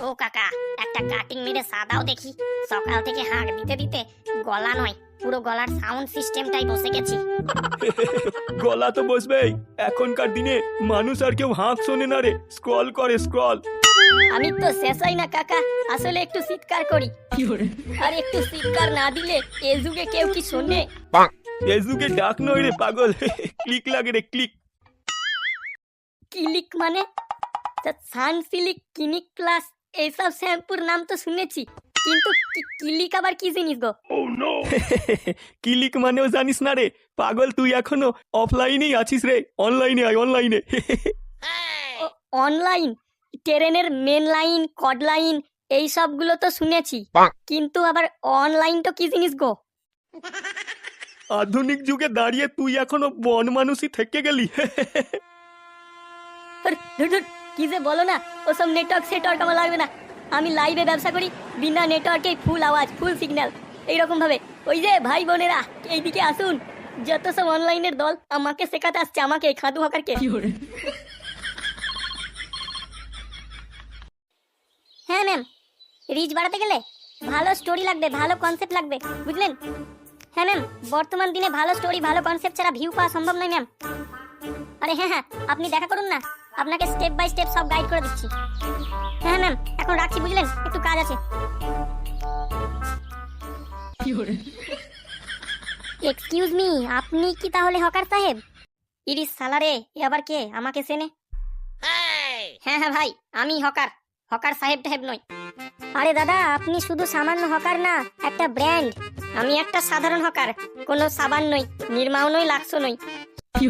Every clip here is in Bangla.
ও কাকা একটা কাটিং মেরে সাদাও দেখি। সকাল থেকে হাঁক দিতে দিতে গলা নয় পুরো গলার সাউন্ড সিস্টেমটাই বসে গেছি। গলা তো বসবেই এখনকার দিনে মানুষ আর কেউ হাঁক শোনে না রে স্ক্রল করে স্ক্রল আমি তো শেষাই না কাকা আসলে একটু চিৎকার করি। আর একটু চিৎকার না দিলে এ যুগে কেউ কি শোনে? ফেসবুকে ডাক নয় রে পাগল। ক্লিক লাগে রে ক্লিক। কিলিক মানে? সানসিলিক কিনিক প্লাস এইসব শ্যাম্পুর নাম তো শুনেছি কিন্তু কি- কিলিক আবার কি জিনিস গো? ক্লিক মানেও জানিস না রে পাগল তুই এখনও অফলাইনেই আছিস রে অনলাইনে আয় অনলাইনে অনলাইন ট্রেনের মেন লাইন কড লাইন এই সবগুলো তো শুনেছি কিন্তু আবার অনলাইন তো কি জিনিস গো? আধুনিক যুগে দাঁড়িয়ে তুই এখনও বন মানুষই থেকে গেলি। ধুর, কি যে বলো না ওসব নেটওয়ার্ক সেটওয়ার্ক আমার লাগবে না। আমি লাইভে ব্যবসা করি বিনা নেটওয়ার্কে ফুল আওয়াজ ফুল সিগন্যাল এইরকম ভাবে। ওই যে ভাই বোনেরা এইদিকে আসুন। যত সব অনলাইনের দল আমাকে শেখাতে আসছে আমাকে খাদু হকারকে। হ্যাঁ ম্যাম রিচ বাড়াতে গেলে ভালো স্টোরি লাগবে ভালো কনসেপ্ট লাগবে বুঝলেন? হ্যাঁ ম্যাম বর্তমান দিনে ভালো স্টোরি ভালো কনসেপ্ট ছাড়া ভিউ পাওয়া সম্ভব নয় ম্যাম আরে হ্যাঁ হ্যাঁ আপনি দেখা করুন না। আপনাকে স্টেপ বাই স্টেপ সব গাইড করে দিচ্ছি। হ্যাঁ ম্যাম এখন রাখছি বুঝলেন? একটু কাজ আছে। এক্সকিউজ মি আপনি কি তাহলে হকার সাহেব? ইরিস সালারে এ আবার কে? আমাকে চেনে? হ্যাঁ হ্যাঁ ভাই আমি হকার। হকার সাহেব টাহেব নই। আরে দাদা আপনি শুধু সামান্য হকার না একটা ব্র্যান্ড আমি একটা সাধারণ হকার কোনো সাবান নই নির্মাও নই লাক্সো নই।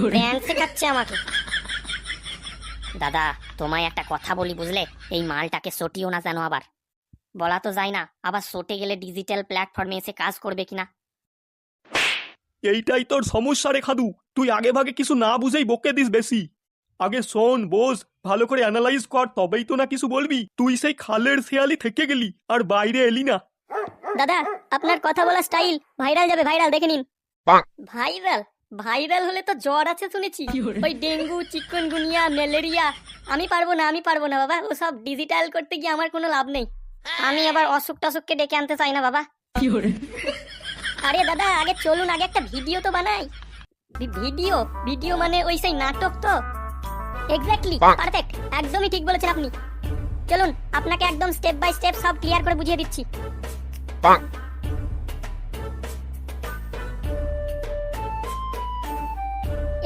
ব্র্যান্ড শেখাচ্ছে আমাকে। দাদা তোমায় একটা কথা বলি বুঝলে? এই মালটাকে সটিও না জানো আবার। বলা তো যায় না আবার সটে গেলে ডিজিটাল প্ল্যাটফর্মে এসে কাজ করবে কিনা? এইটাই তোর সমস্যা রে খাদু। তুই আগে ভাগে কিছু না বুঝেই বকে দিস বেশি। আগে শোন বোঝ ভালো করে অ্যানালাইজ কর তবেই তো না কিছু বলবি। তুই সেই খালের শেয়ালি থেকে গেলি আর বাইরে এলি না। দাদা আপনার কথা বলা স্টাইল ভাইরাল যাবে ভাইরাল দেখে নিন। ভাইরাল ভাইরাল হলে তো জ্বর আছে শুনেছি। ওই ডেঙ্গু চিকনগুনিয়া ম্যালেরিয়া আমি পারব না আমি পারব না বাবা। ওসব ডিজিটাল করতে গিয়ে আমার কোনো লাভ নেই। আমি আবার অসুখ টসুখকে ডেকে আনতে চাই না বাবা। আরে দাদা আগে চলুন আগে একটা ভিডিও তো বানাই। ভিডিও? ভিডিও মানে ওই সেই নাটক তো? এক্স্যাক্টলি পারফেক্ট একদমই ঠিক বলেছেন আপনি। চলুন আপনাকে একদম স্টেপ বাই স্টেপ সব ক্লিয়ার করে বুঝিয়ে দিচ্ছি।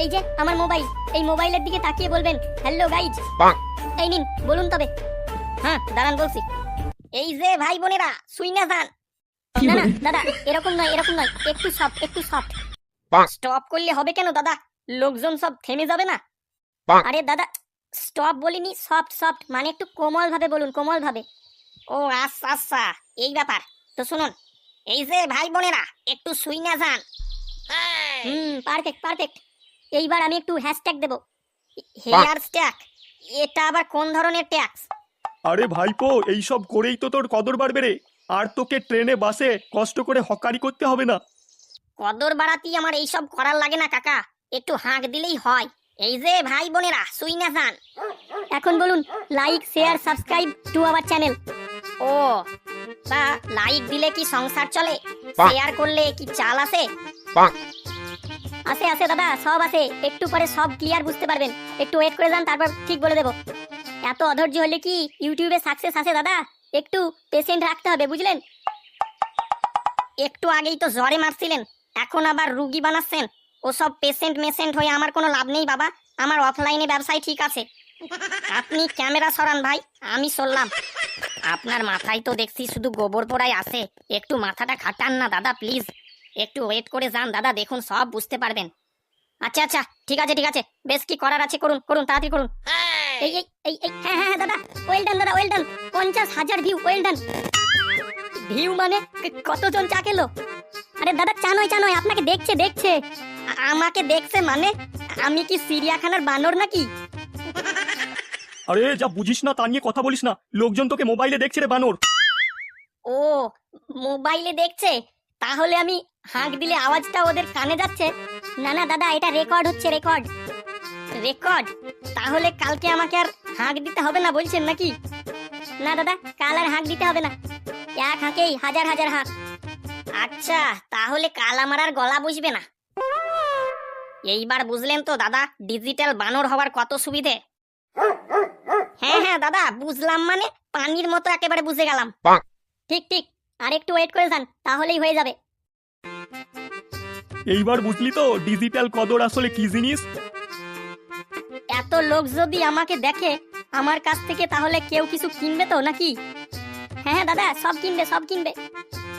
এই যে আমার মোবাইল। এই মোবাইলের দিকে তাকিয়ে বলবেন হ্যালো গাইজ এই নিন বলুন তবে। হ্যাঁ দাঁড়ান বলছি। এই যে ভাই বোনেরা শুই না যান। না না দাদা এরকম নয় এরকম নয়। একটু সফট একটু সফট স্টপ করলে হবে কেন দাদা? লোকজন সব থেমে যাবে না। আরে দাদা স্টপ বলিনি সফট সফট মানে একটু কোমল ভাবে বলুন কোমল ভাবে ও আচ্ছা আচ্ছা। এই ব্যাপার। তো শুনুন এই যে ভাই বোনেরা একটু শুই না যান। হুম পারফেক্ট পারফেক্ট এইবার আমি একটু হ্যাশট্যাগ দেব। হেয়ার স্ট্যাক এটা আবার কোন ধরনের ট্যাক্স আরে ভাইপো এইসব করেই তো তোর কদর বাড়বে রে। আর তোকে ট্রেনে বাসে কষ্ট করে হকারি করতে হবে না। কদর বাড়াতি আমার এইসব করার লাগে না কাকা। একটু হাঁক দিলেই হয়। এই যে ভাই বোনেরা শুই না যান। এখন বলুন like share subscribe to our channel ও তা লাইক দিলে কি সংসার চলে? শেয়ার করলে কি চাল আসে? আছে আছে, দাদা, সব আছে। একটু পরে সব ক্লিয়ার বুঝতে পারবেন। একটু ওয়েট করে যান, তারপর ঠিক বলে দেবো। এত অধৈর্য হলে কি ইউটিউবে সাকসেস আছে, দাদা? একটু পেশেন্ট রাখতে হবে, বুঝলেন? একটু আগেই তো জ্বরে মারছিলেন, এখন আবার রুগী বানাচ্ছেন। ওসব পেশেন্ট মেশেন্ট হয়ে আমার কোনো লাভ নেই, বাবা। আমার অফলাইনে ব্যবসায় ঠিক আছে। আপনি ক্যামেরা সরান, ভাই, আমি চললাম। আপনার মাথায় তো দেখছি শুধু গোবর পোড়াই আছে। একটু মাথাটা খাটান না, দাদা প্লিজ একটু ওয়েট করে যান দাদা দেখুন সব বুঝতে পারবেন। আচ্ছা আচ্ছা ঠিক আছে ঠিক আছে বেশ কি করার আছে করুন করুন তাড়াতাড়ি করুন। এই এই এই এই হ্যাঁ হ্যাঁ হ্যাঁ, দাদা ওয়েল ডান দাদা ওয়েল ডান পঞ্চাশ হাজার ভিউ ওয়েল ডান ভিউ মানে কতজন চা খেলো? আরে দাদা চা নয় চা নয় আপনাকে দেখছে দেখছে। আমাকে দেখছে মানে আমি কি চিড়িয়াখানার বানর নাকি? আরে যা বুঝিস না তা নিয়ে কথা বলিস না। লোকজন তোকে মোবাইলে দেখছে রে বানর। ও মোবাইলে দেখছে? তাহলে আমি হাঁক দিলে আওয়াজটা ওদের কানে যাচ্ছে। না না দাদা এটা রেকর্ড হচ্ছে রেকর্ড রেকর্ড তাহলে কালকে আমাকে আর হাঁক দিতে হবে না বলছেন নাকি? না দাদা কাল আর হাঁক দিতে হবে না। এক হাঁকেই হাজার হাজার হাঁক। আচ্ছা তাহলে কাল আমার আর গলা বুঝবে না। এইবার বুঝলেন তো দাদা ডিজিটাল বানর হওয়ার কত সুবিধে? হ্যাঁ হ্যাঁ দাদা বুঝলাম মানে পানির মতো একেবারে বুঝে গেলাম। ঠিক ঠিক আর একটু ওয়েট করে যান তাহলেই হয়ে যাবে। এইবার বুঝলি তো ডিজিটাল কদর আসলে কি জিনিস? এত লোক যদি আমাকে দেখে, আমার কাছ থেকে তাহলে কেউ কিছু কিনবে তো নাকি? হ্যাঁ হ্যাঁ দাদা, সব কিনবে সব কিনবে।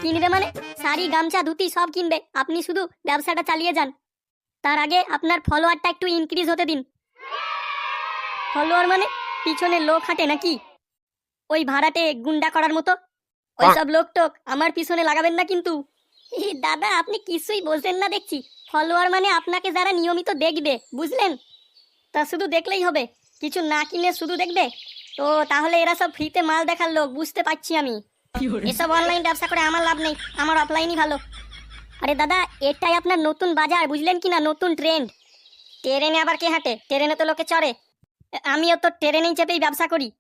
কিনবে মানে? শাড়ি, গামছা, ধুতি সব কিনবে। আপনি শুধু ব্যবসাটা চালিয়ে যান। তার আগে আপনার ফলোয়ারটা একটু ইনক্রিজ হতে দিন। ফলোয়ার মানে পিছনে লোক হাঁটে নাকি? ওই ভাড়াটে গুন্ডা করার মতো? ওইসব লোক টোক আমার পিছনে লাগাবেন না কিন্তু। দাদা আপনি কিছুই বলছেন না দেখছি। ফলোয়ার মানে আপনাকে যারা নিয়মিত দেখবে বুঝলেন? তা শুধু দেখলেই হবে। কিছু না কিনে শুধু দেখবে? তো তাহলে এরা সব ফ্রিতে মাল দেখার লোক বুঝতে পারছি আমি। এসব অনলাইন ব্যবসা করে আমার লাভ নেই আমার অফলাইনই ভালো। আরে দাদা এটাই আপনার নতুন বাজার বুঝলেন কি না নতুন ট্রেন্ড ট্রেনে আবার কে হাঁটে? ট্রেনে তো লোকে চড়ে। আমিও তো ট্রেনেই চেপেই ব্যবসা করি।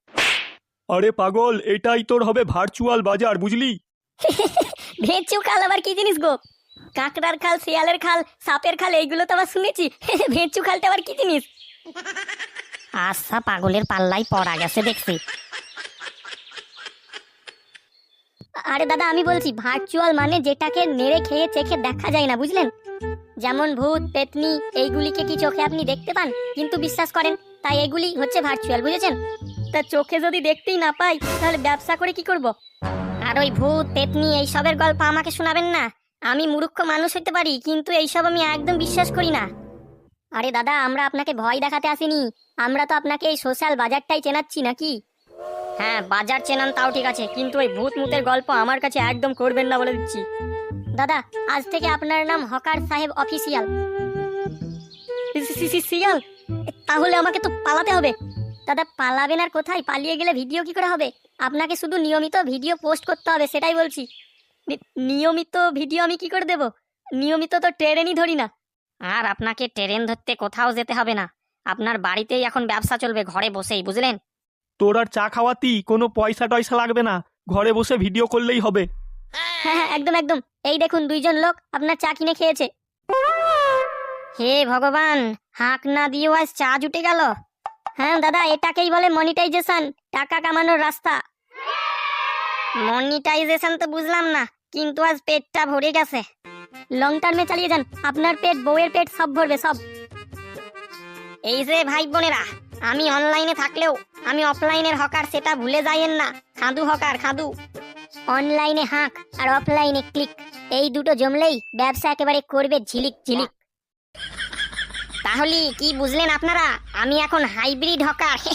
আরে পাগল এটাই তোর হবে ভার্চুয়াল বাজার বুঝলি? ভেঁচু খাল আবার কি জিনিস গো? কাঁকড়ার খাল, শিয়ালের খাল, সাপের খাল, এইগুলো তো আবার শুনেছি। ভেঁচু খালটা আবার কি জিনিস? আচ্ছা পাগলের পাল্লাই পড়া গেছে, দেখছি। আরে দাদা, আমি বলছি ভার্চুয়াল মানে যেটাকে নেড়ে খেয়ে চেখে দেখা যায় না, বুঝলেন? যেমন ভূত, পেতনি, এইগুলিকে কি চোখে আপনি দেখতে পান? কিন্তু বিশ্বাস করেন, তাই এগুলি হচ্ছে ভার্চুয়াল বুঝেছেন? তা চোখে যদি দেখতেই না পাই, তাহলে ব্যবসা করে কি করব? আর ওই ভূত, পেতনি, এইসবের গল্প আমাকে শোনাবেন না। আমি মূর্খ মানুষ হতে পারি, কিন্তু এইসব আমি একদম বিশ্বাস করি না। আরে দাদা, আমরা আপনাকে ভয় দেখাতে আসিনি। আমরা তো আপনাকে এই সোশ্যাল বাজারটাই চেনাচ্ছি নাকি? হ্যাঁ বাজার চেনান তাও ঠিক আছে, কিন্তু ওই ভূত মুতের গল্প আমার কাছে একদম করবেন না বলে দিচ্ছি। দাদা, আজ থেকে আপনার নাম হকার সাহেব অফিসিয়াল। সিয়াল? তাহলে আমাকে তো পালাতে হবে। দাদা, পালাবেন আর কোথায়? পালিয়ে গেলে ভিডিও কি করে হবে? আপনাকে শুধু নিয়মিত ভিডিও পোস্ট করতে হবে সেটাই বলছি। নিয়মিত ভিডিও আমি কি করে দেব? নিয়মিত তো ট্রেনই ধরি না। আর আপনাকে ট্রেন ধরতে কোথাও যেতে হবে না। আপনার বাড়িতেই এখন ব্যবসা চলবে ঘরে বসেই বুঝলেন? তোর আর চা খাওয়াতি কোনো পয়সা টয়সা লাগবে না। ঘরে বসে ভিডিও করলেই হবে। হ্যাঁ হ্যাঁ একদম একদম। এই দেখুন দুইজন লোক আপনার চা কিনে খেয়েছে। হে ভগবান হাঁক না দিয়েও আজ চা জুটে গেল। হ্যাঁ দাদা এটাকেই বলে মনিটাইজেশন টাকা কামানোর রাস্তা। মনিটাইজেশন তো বুঝলাম না, কিন্তু আজ পেটটা ভরে গেছে। লং টার্মে চালিয়ে যান, আপনার পেট, বউয়ের পেট সব ভরবে, সব। এই যে ভাই বোনেরা, আমি অনলাইনে থাকলেও, আমি অফলাইনের হকার, সেটা ভুলে যাইয়েন না। খাদু হকার, খাদু। অনলাইনে হাঁক আর অফলাইনে ক্লিক এই দুটো জমলেই ব্যবসা একেবারে করবে ঝিলিক ঝিলিক। তাহলে কি বুঝলেন আপনারা? আমি এখন হাইব্রিড হকার।